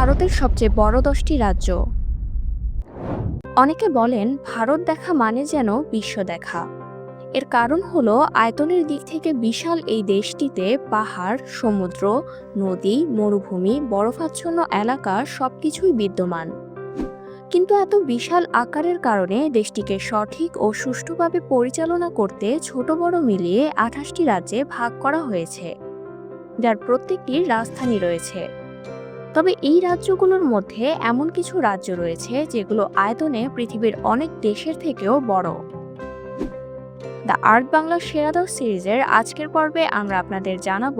ভারতের সবচেয়ে বড় দশটি রাজ্য। অনেকে বলেন, ভারত দেখা মানে যেন বিশ্ব দেখা। এর কারণ হলো, আয়তনের দিক থেকে বিশাল এই দেশটিতে পাহাড়, সমুদ্র, নদী, মরুভূমি, বরফাচ্ছন্ন এলাকা সবকিছুই বিদ্যমান। কিন্তু এত বিশাল আকারের কারণে দেশটিকে সঠিক ও সুষ্ঠুভাবে পরিচালনা করতে ছোট বড় মিলিয়ে আঠাশটি রাজ্যে ভাগ করা হয়েছে, যার প্রত্যেকটির রাজধানী রয়েছে। তবে এই রাজ্যগুলোর মধ্যে এমন কিছু রাজ্য রয়েছে যেগুলো আয়তনে পৃথিবীর অনেক দেশের থেকেও বড়। দ্য আর্ট বাংলা সেরা দশ সিরিজের আজকের পর্বে আমরা আপনাদের জানাব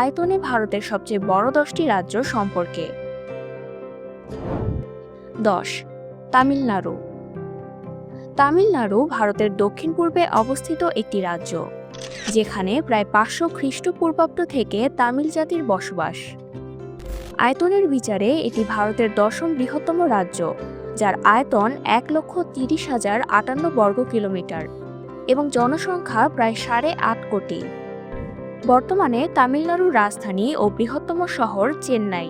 আয়তনে ভারতের সবচেয়ে বড় দশটি রাজ্য সম্পর্কে। দশ, তামিলনাড়ু। তামিলনাড়ু ভারতের দক্ষিণ পূর্বে অবস্থিত একটি রাজ্য, যেখানে প্রায় পাঁচশো খ্রিস্টপূর্বাব্দ থেকে তামিল জাতির বসবাস। আয়তনের বিচারে এটি ভারতের দশম বৃহত্তম রাজ্য, যার আয়তন এক লক্ষ তিরিশ হাজার আটান্ন বর্গ কিলোমিটার এবং জনসংখ্যা প্রায় সাড়ে আট কোটি। বর্তমানে তামিলনাড়ুর রাজধানী ও বৃহত্তম শহর চেন্নাই,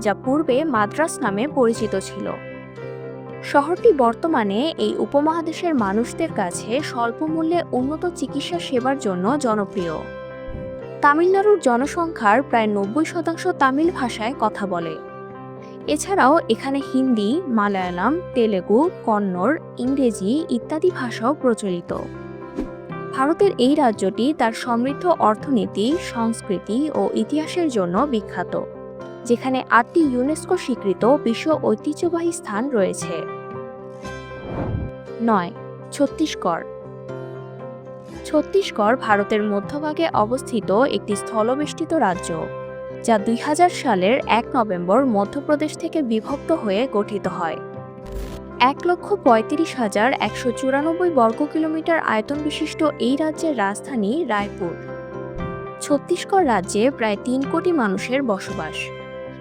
যা পূর্বে মাদ্রাস নামে পরিচিত ছিল। শহরটি বর্তমানে এই উপমহাদেশের মানুষদের কাছে স্বল্প মূল্যে উন্নত চিকিৎসা সেবার জন্য জনপ্রিয়। তামিলনাড়ুর জনসংখ্যার প্রায় নব্বই শতাংশ তামিল ভাষায় কথা বলে। এছাড়াও এখানে হিন্দি, মালায়ালাম, তেলেগু, কন্নড়, ইংরেজি ইত্যাদি ভাষাও প্রচলিত। ভারতের এই রাজ্যটি তার সমৃদ্ধ অর্থনীতি, সংস্কৃতি ও ইতিহাসের জন্য বিখ্যাত, যেখানে আটটি ইউনেস্কো স্বীকৃত বিশ্ব ঐতিহ্যবাহী স্থান রয়েছে। নয়, ছত্তিশগড়। ছত্তিশগড় ভারতের মধ্যভাগে অবস্থিত একটি স্থলবেষ্টিত রাজ্য, যা দুই হাজার সালের এক নভেম্বর মধ্যপ্রদেশ থেকে বিভক্ত হয়ে গঠিত হয়। এক লক্ষ পঁয়ত্রিশ হাজার একশো চুরানব্বই বর্গ কিলোমিটার আয়তন বিশিষ্ট এই রাজ্যের রাজধানী রায়পুর। ছত্তিশগড় রাজ্যে প্রায় তিন কোটি মানুষের বসবাস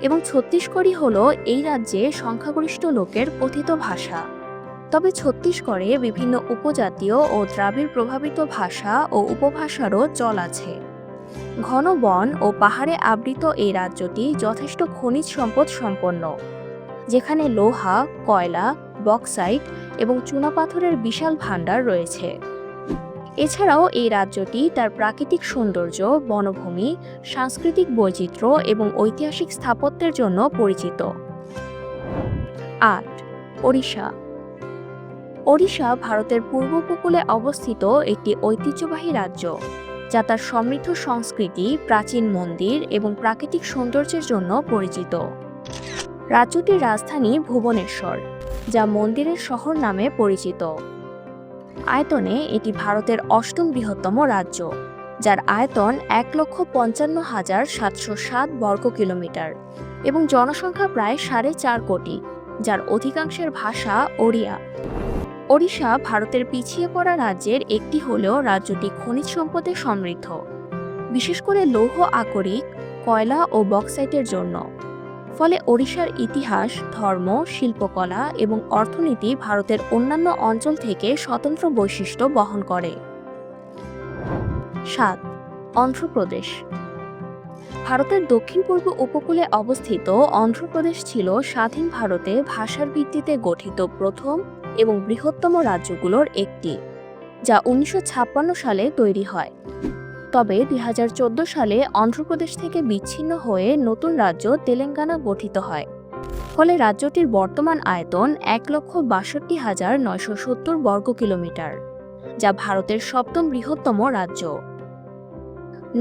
এবং ছত্তিশগড়ই হল এই রাজ্যে সংখ্যাগরিষ্ঠ লোকের কথিত ভাষা। তবে ছত্তিশগড়ে বিভিন্ন উপজাতীয় ও দ্রাবিড় প্রভাবিত ভাষা ও উপভাষারও চল আছে। ঘন বন ও পাহাড়ে আবৃত এই রাজ্যটি যথেষ্ট খনিজ সম্পদ সম্পন্ন, যেখানে লোহা, কয়লা, বক্সাইট এবং চুনাপাথরের বিশাল ভাণ্ডার রয়েছে। এছাড়াও এই রাজ্যটি তার প্রাকৃতিক সৌন্দর্য, বনভূমি, সাংস্কৃতিক বৈচিত্র্য এবং ঐতিহাসিক স্থাপত্যের জন্য পরিচিত। আট, ওড়িশা ওড়িশা ভারতের পূর্ব উপকূলে অবস্থিত একটি ঐতিহ্যবাহী রাজ্য, যা তার সমৃদ্ধ সংস্কৃতি, প্রাচীন মন্দির এবং প্রাকৃতিক সৌন্দর্যের জন্য পরিচিত। রাজ্যটির রাজধানী ভুবনেশ্বর, যা মন্দিরের শহর নামে পরিচিত। আয়তনে এটি ভারতের অষ্টম বৃহত্তম রাজ্য, যার আয়তন এক লক্ষ পঞ্চান্ন হাজার সাতশো সাত বর্গ কিলোমিটার এবং জনসংখ্যা প্রায় সাড়ে চার কোটি, যার অধিকাংশের ভাষা ওড়িয়া। ওড়িশা ভারতের পিছিয়ে পড়া রাজ্যের একটি হলেও রাজ্যটি খনিজ সম্পদে সমৃদ্ধ, বিশেষ করে লৌহ আকরিক, কয়লা ও বক্সাইটের জন্য। ফলে ওড়িশার ইতিহাস, ধর্ম, শিল্পকলা এবং অর্থনীতি ভারতের অন্যান্য অঞ্চল থেকে স্বতন্ত্র বৈশিষ্ট্য বহন করে। সাত, অন্ধ্রপ্রদেশ। ভারতের দক্ষিণ পূর্ব উপকূলে অবস্থিত অন্ধ্রপ্রদেশ ছিল স্বাধীন ভারতে ভাষার ভিত্তিতে গঠিত প্রথম এবং বৃহত্তম রাজ্যগুলোর একটি, যা উনিশশো ছাপ্পান্ন সালে তৈরি হয়। তবে দুই হাজার চোদ্দ সালে অন্ধ্রপ্রদেশ থেকে বিচ্ছিন্ন হয়ে নতুন রাজ্য তেলেঙ্গানা গঠিত হয়। ফলে রাজ্যটির বর্তমান আয়তন এক লক্ষ বাষট্টি হাজার নয়শো সত্তর বর্গ কিলোমিটার যা ভারতের সপ্তম বৃহত্তম রাজ্য।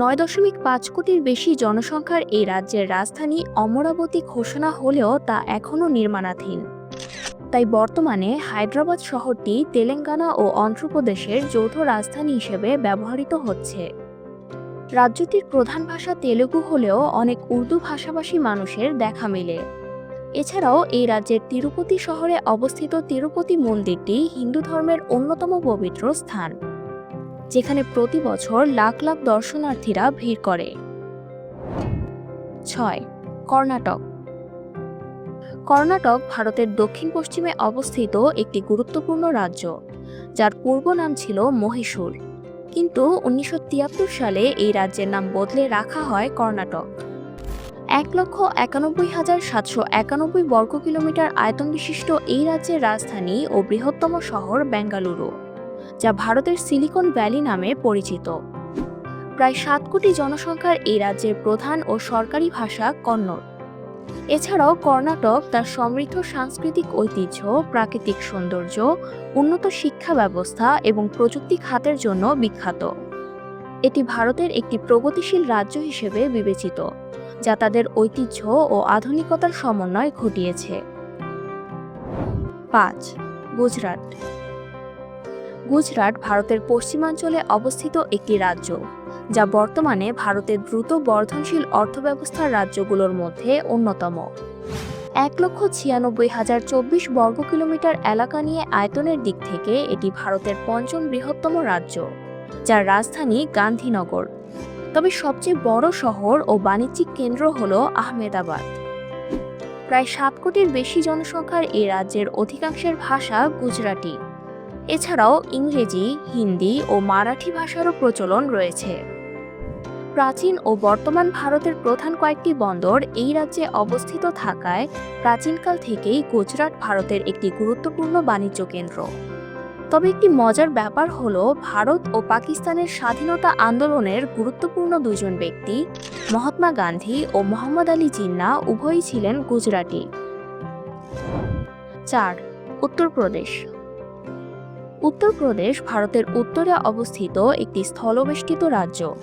নয় দশমিক পাঁচ কোটির বেশি জনসংখ্যার এই রাজ্যের রাজধানী অমরাবতী ঘোষণা হলেও তা এখনও নির্মাণাধীন। তাই বর্তমানে হায়দ্রাবাদ শহরটি তেলেঙ্গানা ও অন্ধ্রপ্রদেশের যৌথ রাজধানী হিসেবে ব্যবহৃত হচ্ছে। রাজ্যটির প্রধান ভাষা তেলুগু হলেও অনেক উর্দু ভাষাভাষী মানুষের দেখা মেলে। এছাড়াও এই রাজ্যের তিরুপতি শহরে অবস্থিত তিরুপতি মন্দিরটি হিন্দু ধর্মের অন্যতম পবিত্র স্থান। যেখানে প্রতি বছর লাখ লাখ দর্শনার্থীরা ভিড় করে। ছয়, কর্ণাটক। কর্ণাটক ভারতের দক্ষিণ পশ্চিমে অবস্থিত একটি গুরুত্বপূর্ণ রাজ্য, যার পূর্ব নাম ছিল মহীশূর। কিন্তু উনিশশো তিয়াত্তর সালে এই রাজ্যের নাম বদলে রাখা হয় কর্ণাটক। এক লক্ষ একানব্বই হাজার সাতশো একানব্বই বর্গ কিলোমিটার আয়তন বিশিষ্ট এই রাজ্যের রাজধানী ও বৃহত্তম শহর বেঙ্গালুরু। যা ভারতের সিলিকন ভ্যালি নামে পরিচিত। প্রায় সাত কোটি জনসংখ্যার এই রাজ্যের প্রধান ও সরকারি ভাষা কন্নড়। এছাড়াও কর্ণাটক তার সমৃদ্ধ সাংস্কৃতিক ঐতিহ্য, প্রাকৃতিক সৌন্দর্য, উন্নত শিক্ষা ব্যবস্থা এবং প্রযুক্তি খাতের জন্য বিখ্যাত। এটি ভারতের একটি প্রগতিশীল রাজ্য হিসেবে বিবেচিত, যা তাদের ঐতিহ্য ও আধুনিকতার সমন্বয় ঘটিয়েছে। পাঁচ, গুজরাট। গুজরাট ভারতের পশ্চিমাঞ্চলে অবস্থিত একটি রাজ্য, যা বর্তমানে ভারতের দ্রুত বর্ধনশীল অর্থব্যবস্থার রাজ্যগুলোর মধ্যে অন্যতম। এক লক্ষ ছিয়ানব্বই হাজার চব্বিশ বর্গ কিলোমিটার এলাকা নিয়ে আয়তনের দিক থেকে এটি ভারতের পঞ্চম বৃহত্তম রাজ্য, যার রাজধানী গান্ধীনগর। তবে সবচেয়ে বড় শহর ও বাণিজ্যিক কেন্দ্র হল আহমেদাবাদ। প্রায় সাত কোটির বেশি জনসংখ্যার এই রাজ্যের অধিকাংশের ভাষা গুজরাটি। এছাড়াও ইংরেজি, হিন্দি ও মারাঠি ভাষারও প্রচলন রয়েছে। প্রাচীন ও বর্তমান ভারতের প্রধান কয়েকটি বন্দর এই রাজ্যে অবস্থিত থাকায় প্রাচীনকাল থেকেই গুজরাট ভারতের একটি গুরুত্বপূর্ণ বাণিজ্য কেন্দ্র। তবে একটি মজার ব্যাপার হলো, ভারত ও পাকিস্তানের স্বাধীনতা আন্দোলনের গুরুত্বপূর্ণ দুজন ব্যক্তি, মহাত্মা গান্ধী ও মোহাম্মদ আলী জিন্না উভয়ই ছিলেন গুজরাটি। চার, উত্তরপ্রদেশ। উত্তরপ্রদেশ ভারতের উত্তরে অবস্থিত একটি স্থলবেষ্টিত রাজ্য,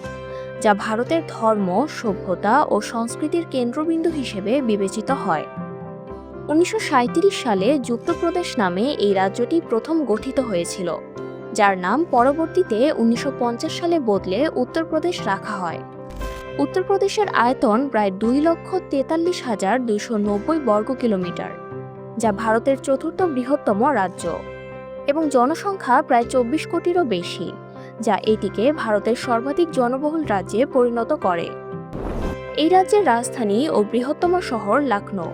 যা ভারতের ধর্ম, সভ্যতা ও সংস্কৃতির কেন্দ্রবিন্দু হিসেবে বিবেচিত হয়। উনিশশো সাঁইত্রিশ সালে যুক্তপ্রদেশ নামে এই রাজ্যটি প্রথম গঠিত হয়েছিল, যার নাম পরবর্তীতে উনিশশো পঞ্চাশ সালে বদলে উত্তরপ্রদেশ রাখা হয়। উত্তরপ্রদেশের আয়তন প্রায় দুই লক্ষ তেতাল্লিশ হাজার দুইশো নব্বই বর্গ কিলোমিটার যা ভারতের চতুর্থ বৃহত্তম রাজ্য। এবং জনসংখ্যা প্রায় চব্বিশ কোটিরও বেশি, যা এটিকে ভারতের সর্বাধিক জনবহুল রাজ্যে পরিণত করে। এই রাজ্যের রাজধানী ও বৃহত্তম শহর লখনৌ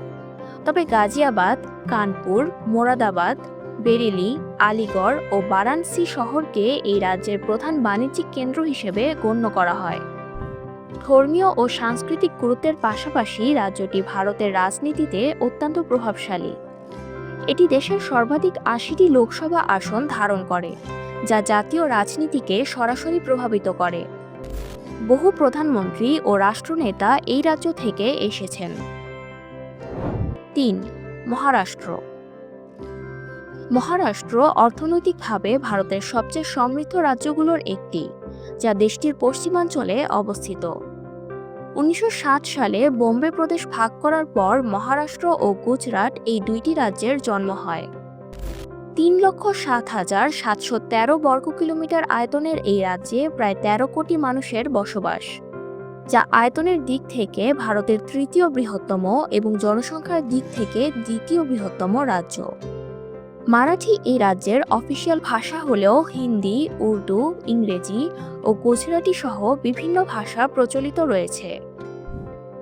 তবে গাজিয়াবাদ, কানপুর, মোরাদাবাদ, বেরেলি, আলিগড় ও বারাণসী শহরকে এই রাজ্যের প্রধান বাণিজ্যিক কেন্দ্র হিসেবে গণ্য করা হয়। ধর্মীয় ও সাংস্কৃতিক গুরুত্বের পাশাপাশি রাজ্যটি ভারতের রাজনীতিতে অত্যন্ত প্রভাবশালী। এটি দেশের সর্বাধিক আশিটি লোকসভা আসন ধারণ করে, যা জাতীয় রাজনীতিকে সরাসরি প্রভাবিত করে। বহু প্রধানমন্ত্রী ও রাষ্ট্রনেতা এই রাজ্য থেকে এসেছেন। তিন, মহারাষ্ট্র। মহারাষ্ট্র অর্থনৈতিকভাবে ভারতের সবচেয়ে সমৃদ্ধ রাজ্যগুলোর একটি, যা দেশটির পশ্চিমাঞ্চলে অবস্থিত। উনিশশো সাত সালে বোম্বে প্রদেশ ভাগ করার পর মহারাষ্ট্র ও গুজরাট এই দুইটি রাজ্যের জন্ম হয়। তিন লক্ষ সাত হাজার সাতশো তেরো বর্গ কিলোমিটার আয়তনের এই রাজ্যে প্রায় তেরো কোটি মানুষের বসবাস, যা আয়তনের দিক থেকে ভারতের তৃতীয় বৃহত্তম এবং জনসংখ্যার দিক থেকে দ্বিতীয় বৃহত্তম রাজ্য। মারাঠি এই রাজ্যের অফিসিয়াল ভাষা হলেও হিন্দি, উর্দু, ইংরেজি ও গুজরাটি সহ বিভিন্ন ভাষা প্রচলিত রয়েছে।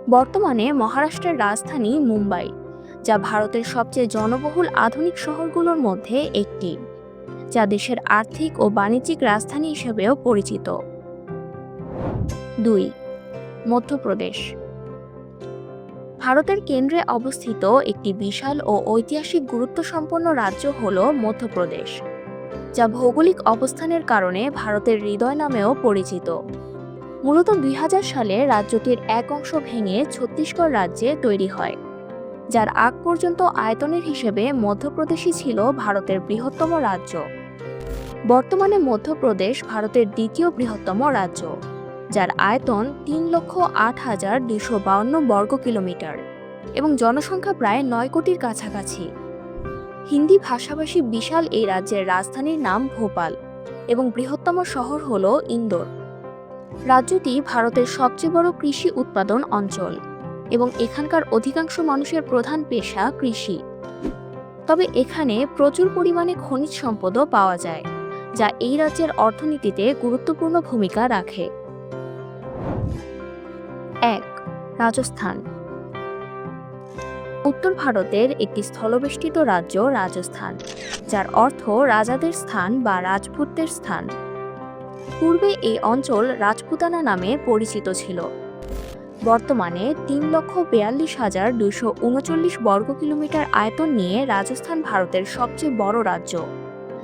বর্তমানে মহারাষ্ট্রের রাজধানী মুম্বাই, যা ভারতের সবচেয়ে জনবহুল আধুনিক শহরগুলোর মধ্যে একটি, যা দেশের আর্থিক ও বাণিজ্যিক রাজধানী হিসেবেও পরিচিত। দুই, মধ্যপ্রদেশ। ভারতের কেন্দ্রে অবস্থিত একটি বিশাল ও ঐতিহাসিক গুরুত্বসম্পন্ন রাজ্য হল মধ্যপ্রদেশ, যা ভৌগোলিক অবস্থানের কারণে ভারতের হৃদয় নামেও পরিচিত। মূলত দুই হাজার সালে রাজ্যটির এক অংশ ভেঙে ছত্তিশগড় রাজ্যে তৈরি হয়, যার আগ পর্যন্ত আয়তনের হিসেবে মধ্যপ্রদেশই ছিল ভারতের বৃহত্তম রাজ্য। বর্তমানে মধ্যপ্রদেশ ভারতের দ্বিতীয় বৃহত্তম রাজ্য, যার আয়তন তিন লক্ষ আট হাজার দুশো বাউন্ন বর্গ কিলোমিটার এবং জনসংখ্যা প্রায় নয় কোটির কাছাকাছি। হিন্দি ভাষাভাষী বিশাল এই রাজ্যের রাজধানীর নাম ভোপাল এবং বৃহত্তম শহর হল ইন্দোর। রাজ্যটি ভারতের সবচেয়ে বড় কৃষি উৎপাদন অঞ্চল এবং এখানকার অধিকাংশ মানুষের প্রধান পেশা কৃষি। তবে এখানে প্রচুর পরিমাণে খনিজ সম্পদও পাওয়া যায়, যা এই রাজ্যের অর্থনীতিতে গুরুত্বপূর্ণ ভূমিকা রাখে। এক, রাজস্থান। উত্তর ভারতের একটি স্থলবেষ্টিত রাজ্য রাজস্থান, যার অর্থ রাজাদের স্থান বা রাজপুতদের স্থান। পূর্বে এই অঞ্চল রাজপুতানা নামে পরিচিত ছিল। বর্তমানে তিন লক্ষ বিয়াল্লিশ হাজার দুশো উনচল্লিশ বর্গ কিলোমিটার আয়তন নিয়ে রাজস্থান ভারতের সবচেয়ে বড় রাজ্য,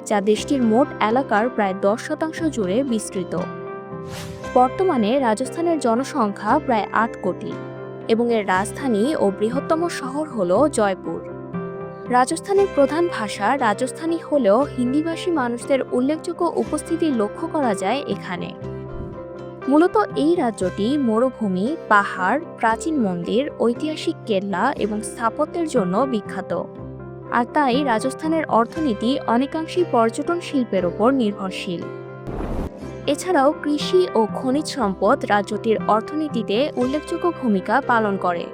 যা দেশটির মোট এলাকার প্রায় দশ শতাংশ জুড়ে বিস্তৃত। বর্তমানে রাজস্থানের জনসংখ্যা প্রায় আট কোটি এবং এর রাজধানী ও বৃহত্তম শহর হল জয়পুর। রাজস্থানের প্রধান ভাষা রাজস্থানী হলেও হিন্দিভাষী মানুষদের উল্লেখযোগ্য উপস্থিতি লক্ষ্য করা যায় এখানে। মূলত এই রাজ্যটি মরুভূমি, পাহাড়, প্রাচীন মন্দির, ঐতিহাসিক কেল্লা এবং স্থাপত্যের জন্য বিখ্যাত। আর তাই রাজস্থানের অর্থনীতি অনেকাংশেই পর্যটন শিল্পের ওপর নির্ভরশীল। এছাড়াও কৃষি ও খনিজ সম্পদ রাজ্যটির অর্থনীতিতে উল্লেখযোগ্য ভূমিকা পালন করে।